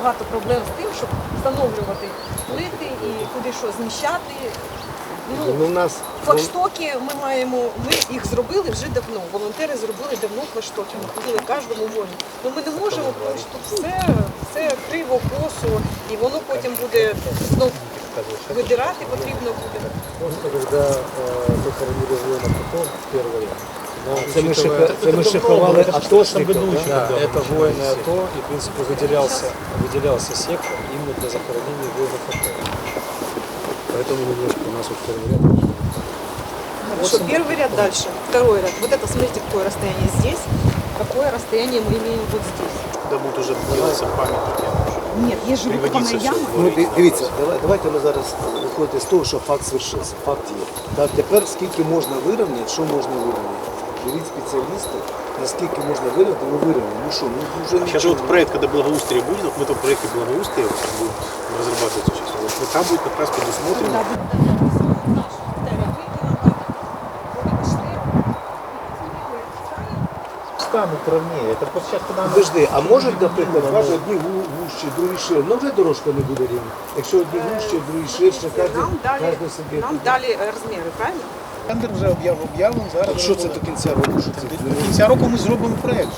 багато проблем з тим, щоб встановлювати плити і куди що зміщати. Ну, Ну, у нас флагштоки ми маємо, ми їх зробили вже давно. Волонтери зробили давно флагштоки. Ми ходили в кожному волі. Ну ми не можемо, тому що тут все, все криво, косо, і воно потім буде знов видирати потрібно буде. просто когда э, мы хоронили воина потом, первый, но Це ми учитывая- шифе- це ми шифровали Это в 14 атошників. году еще, Да, да. это воины АТО, и, в принципе, выделялся, выделялся сектор именно для захоронения воинов АТО. Поэтому немножко у нас вот первый ряд. Хорошо, первый ряд дальше, второй ряд. Вот это, смотрите, какое расстояние здесь, какое расстояние мы имеем вот здесь. Де будуть вже делатися пам'ятники. Нет, есть же Приводиться выкопанная все яма. в Ну, дворі. ди- дивіться, давай, давайте ми зараз виходити з того, що факт свершився. Факт є. Так, тепер скільки можна вирівняти, що можна вирівняти? Беріть спеціалісти, наскільки можна вирівняти, ми вирівняємо. Ну що, ну вже Сейчас нічого. вот проект, когда благоустрие будет, вот в этом проекте благоустрия вот, будет разрабатываться сейчас. Вот там будет как раз предусмотрено. Станут ровнее. Это просто сейчас, когда Подожди, а може, наприклад, каже, одні ву- вужчі, другі ширші. Ну вже дорожка не буде рівна. Якщо одні вужчі, другі ширші, кожен, Нам дали, кожен собі. нам дали э, размеры, правильно? Тендер вже об'яв об'явлений, зараз. Так що це до кінця року? Що це? До кінця року ми зробимо проєкт.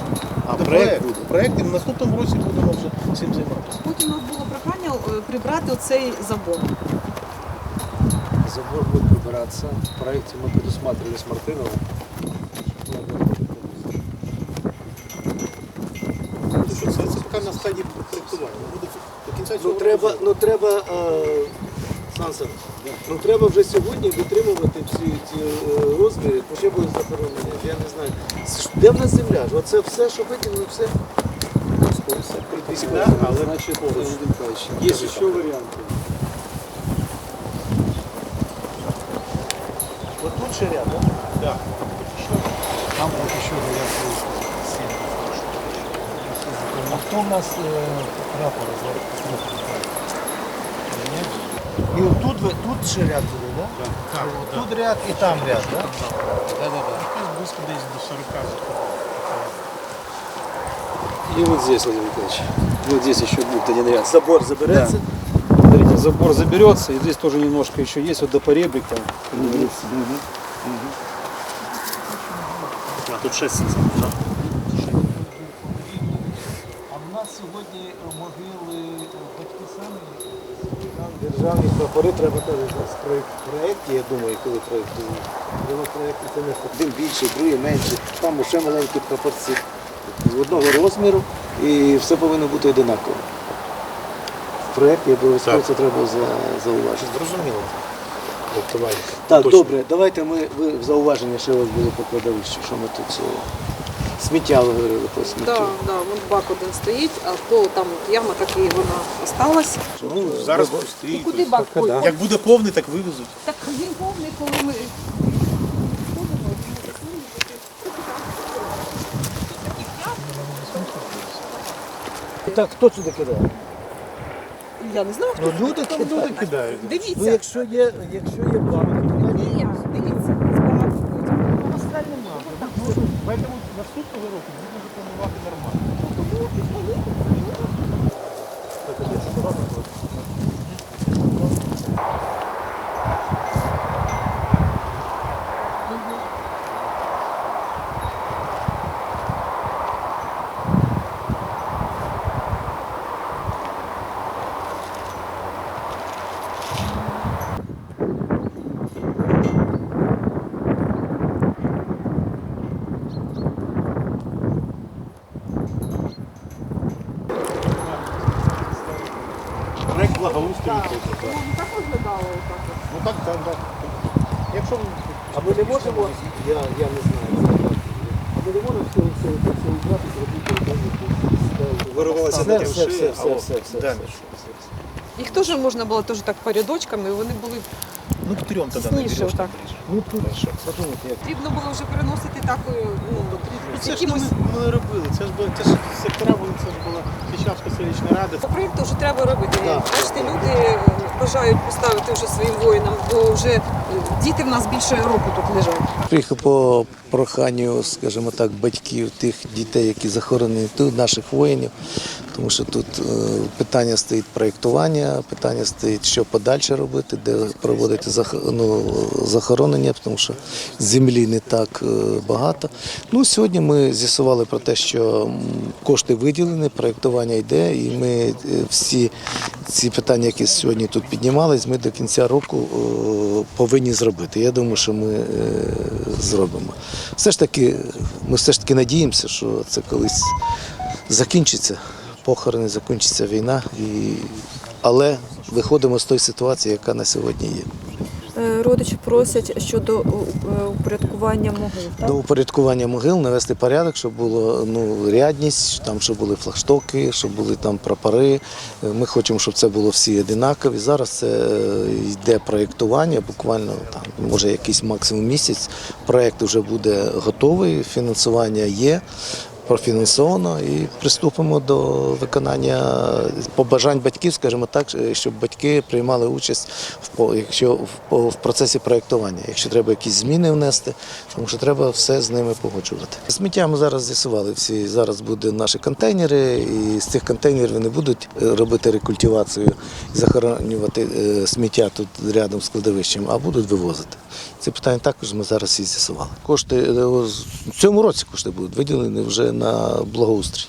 А, Це проект буде? Проєкт, і в наступному році будемо вже цим займатися. Потім у нас було прохання е, прибрати оцей забор. забор будет прибираться. В проекте мы предусматривали с Мартыновым. Що це, це поки на стадії проектування. Буде до кінця цього Ну року треба, вже. ну треба, е, Сан ну треба вже сьогодні витримувати всі ці е, розміри, ще буде захоронення, я не знаю. Де в нас земля? Оце все, що викинули, все. Да, але значить, є ще варіанти. От тут ще ряд, Да. Там вот еще говорят, А кто у нас э, прапор? І от тут, ви- тут ще ряд буде, да? Так, Тут ряд і там ряд, да? близько десь до 40 И вот здесь, Владимир Николаевич. Вот здесь еще будет один ряд. Забор забереться. Смотрите, забор заберется, и здесь тоже немножко еще есть, вот до поребрика. как говорится. А тут 6 сантиметрів. Нас сьогодні могили батьки самі. Державні прапори треба теж в проєкт, проєкті, я думаю, коли проєктують. Було проєкти, це не один більший, другий менший. Там ще маленькі прапорці одного розміру і все повинно бути одинаково. В проєкті обов'язково це треба за- зауважити. Зрозуміло. Так, Точно. добре, давайте ми ви в зауваження ще у вас було по кладовищу, що ми тут цього. Сміття ви говорили про сміття. Так, да, вон бак один стоїть, а то там яма так і вона осталась. Ну, зараз І пустий. куди бак? Ой, ой, Як буде повний, так вивезуть. Так він повний, коли ми. Так, хто сюди кидає? Я не знаю, хто. Ну люди там люди кидають. Ну Дивіться. якщо є, якщо є банк, то навіть Ні, дивіться, з багато. Поэтому наступного року будемо нормально. Благоустрою. Так виглядало отак. Ну так, так, так. Якщо А ми не можемо, я, я не знаю, а ми не можемо всього це все убрати, зробити один Вирувалася все, таке все, все, все, а все, все, Далі. Їх теж можна було теж так по рядочкам, і вони були ну трьом тоді Тісніше набереш. отак. Ну тут, подумайте, як Потрібно було вже переносити такою, ну, з Це ж ми, ми робили. Це ж була це ж сектора були, це ж була Січавська селищна рада. По проєкту вже треба робити. Так. Бачите, люди е, бажають поставити вже своїм воїнам, бо вже е, діти в нас більше року тут лежать. Приїхав по проханню, скажімо так, батьків тих дітей, які захоронені тут, наших воїнів. Тому що тут е, питання стоїть проєктування, питання стоїть, що подальше робити, де проводити ну, захоронення, тому що землі не так е, багато. Ну, сьогодні ми з'ясували про те, що кошти виділені, проєктування йде, і ми е, всі ці питання, які сьогодні тут піднімались, ми до кінця року повинні зробити. Я думаю, що ми зробимо. Все ж таки, ми все ж таки надіємося, що це колись закінчиться, похорони, закінчиться війна, і... але виходимо з тої ситуації, яка на сьогодні є. Е, Родичі просять щодо е, упорядкування могил. Так? До упорядкування могил навести порядок, щоб було ну, рядність, там, щоб були флагштоки, щоб були там прапори. Е, Ми хочемо, щоб це було всі одинакові. Зараз це йде проєктування, буквально там, може якийсь максимум місяць. Проєкт вже буде готовий, фінансування є. Профінансовано і приступимо до виконання побажань батьків, скажімо так, щоб батьки приймали участь в якщо в, процесі проєктування, якщо треба якісь зміни внести, тому що треба все з ними погоджувати. Сміття ми зараз з'ясували всі. Зараз будуть наші контейнери, і з цих контейнерів вони будуть е, робити рекультивацію і захоронювати е, сміття тут рядом з кладовищем, а будуть вивозити. Це питання також ми зараз і з'ясували. Кошти е, о, з- в цьому році кошти будуть виділені вже на благоустрій.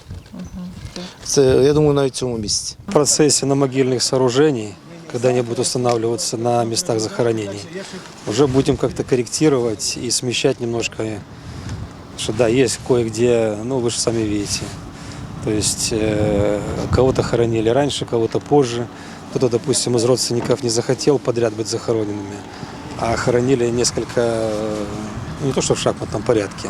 Це я думаю, навіть в цьому місяці. В процессе на могильных сооружений, когда они будут устанавливаться на местах захоронений, уже будем как-то корректировать и смещать немножко. Что да, есть кое-где, ну вы же сами видите. То есть э, кого-то хоронили раньше, кого-то позже. Кто-то, допустим, из родственников не захотел подряд быть захороненными, а хоронили несколько, э, ну, не то что в шахматном порядке,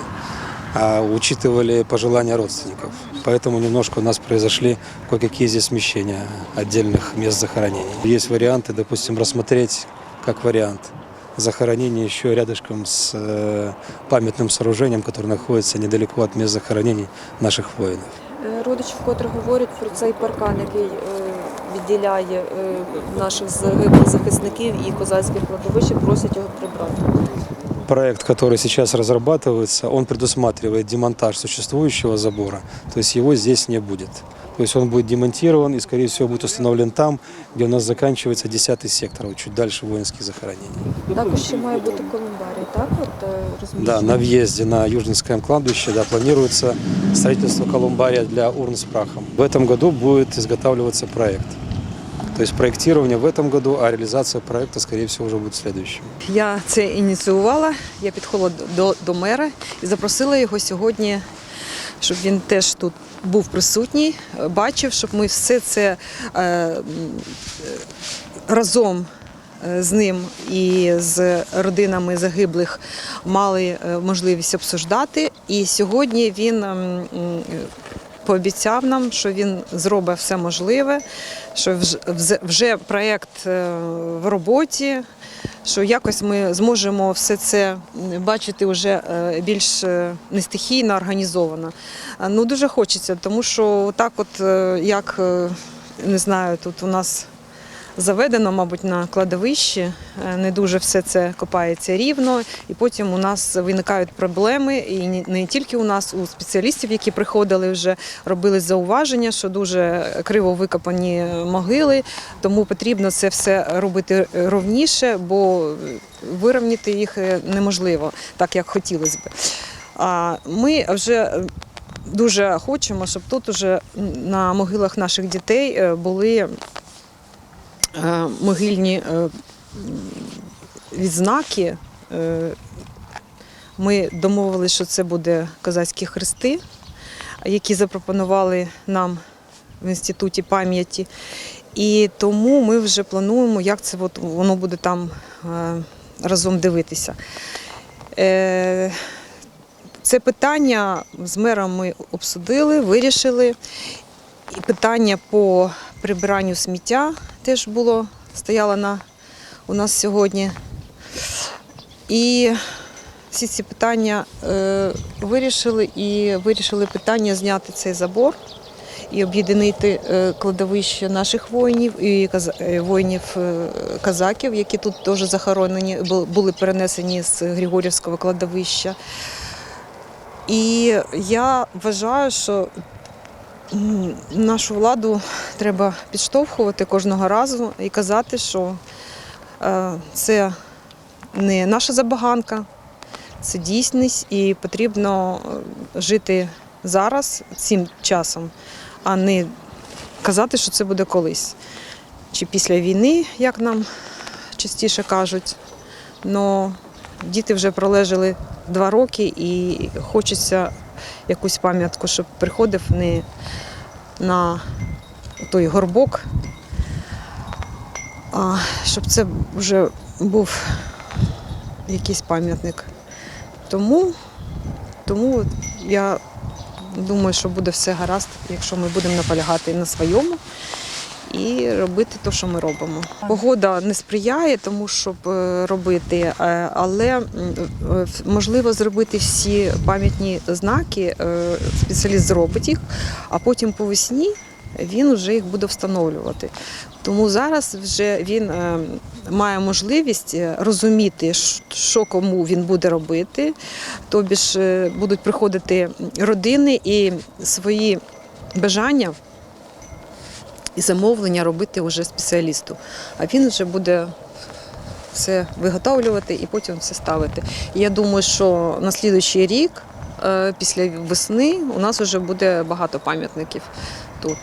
а учитывали пожелания родственников. Поэтому немножко у нас произошли кое-какие здесь смещения отдельных мест захоронений. Есть варианты, допустим, рассмотреть как вариант захоронение еще рядышком с э, памятным сооружением, которое находится недалеко от мест захоронений наших воинов. Е, Родичі вкотре говорять про цей паркан, який е, відділяє е, наших загиблих захисників і козацьких кладовищ, і просять його прибрати. Проект, который сейчас разрабатывается, он предусматривает демонтаж существующего забора, то есть его здесь не будет. То есть он будет демонтирован и, скорее всего, будет установлен там, где у нас заканчивается 10 сектор, вот чуть дальше воинских захоронений. Також ще має бути колумбарій, так? От, е, розміщений? Да, на въезде на Южинское кладбище да, планируется строительство колумбария для урн с прахом. В этом году будет изготавливаться проект. То есть проектирование в этом году, а реализация проекта, скорее всего, уже будет в следующем. Я це ініціювала. Я підходила до, до мера і запросила його сьогодні, щоб він теж тут був присутній, бачив, щоб ми все це е, разом е, з ним і з родинами загиблих мали е, можливість обсуждати. І сьогодні він пообіцяв нам, що він зробить все можливе, що вж- вже проєкт е, в роботі, що якось ми зможемо все це бачити вже е, більш е, не стихійно, організовано. Ну дуже хочеться, тому що так, от як не знаю, тут у нас заведено, мабуть, на кладовищі. Е, Не дуже все це копається рівно, і потім у нас виникають проблеми. І не- тільки у нас, у спеціалістів, які приходили вже робили зауваження, що дуже криво викопані могили, тому потрібно це все робити ровніше, бо вирівняти їх е, неможливо, так як хотілося б. А ми вже дуже хочемо, щоб тут уже на могилах наших дітей е, були могильні е, відзнаки. Е, Ми домовилися, що це буде козацькі хрести, які запропонували нам в інституті пам'яті. І тому ми вже плануємо, як це от воно буде там е, разом дивитися. Е, Це питання з мером ми обсудили, вирішили. І питання по прибиранню сміття теж було стояло на, у нас сьогодні. І всі ці питання е, вирішили і вирішили питання зняти цей забор і об'єднати е, кладовище наших воїнів і е, воїнів е, казаків, які тут теж захоронені, були перенесені з Григорівського кладовища. І я вважаю, що нашу владу треба підштовхувати кожного разу і казати, що е, це не наша забаганка, це дійсність, і потрібно е, жити зараз цим часом, а не казати, що це буде колись. Чи після війни, як нам частіше кажуть. Но діти вже пролежали два роки і хочеться якусь пам'ятку, щоб приходив не на той горбок, а щоб це вже був якийсь пам'ятник. Тому, тому я думаю, що буде все гаразд, якщо ми будемо наполягати на своєму і робити те, що ми робимо. Погода не сприяє тому, щоб е, робити, е, але е, можливо зробити всі пам'ятні знаки. Спеціаліст зробить їх, а потім по весні він вже їх буде встановлювати. Тому зараз вже він має можливість розуміти, що кому він буде робити. Тобі ж будуть приходити родини і свої бажання і замовлення робити вже спеціалісту. А він вже буде все виготовлювати і потім все ставити. І я думаю, що на слідуючий рік, е, після весни, у нас вже буде багато пам'ятників тут.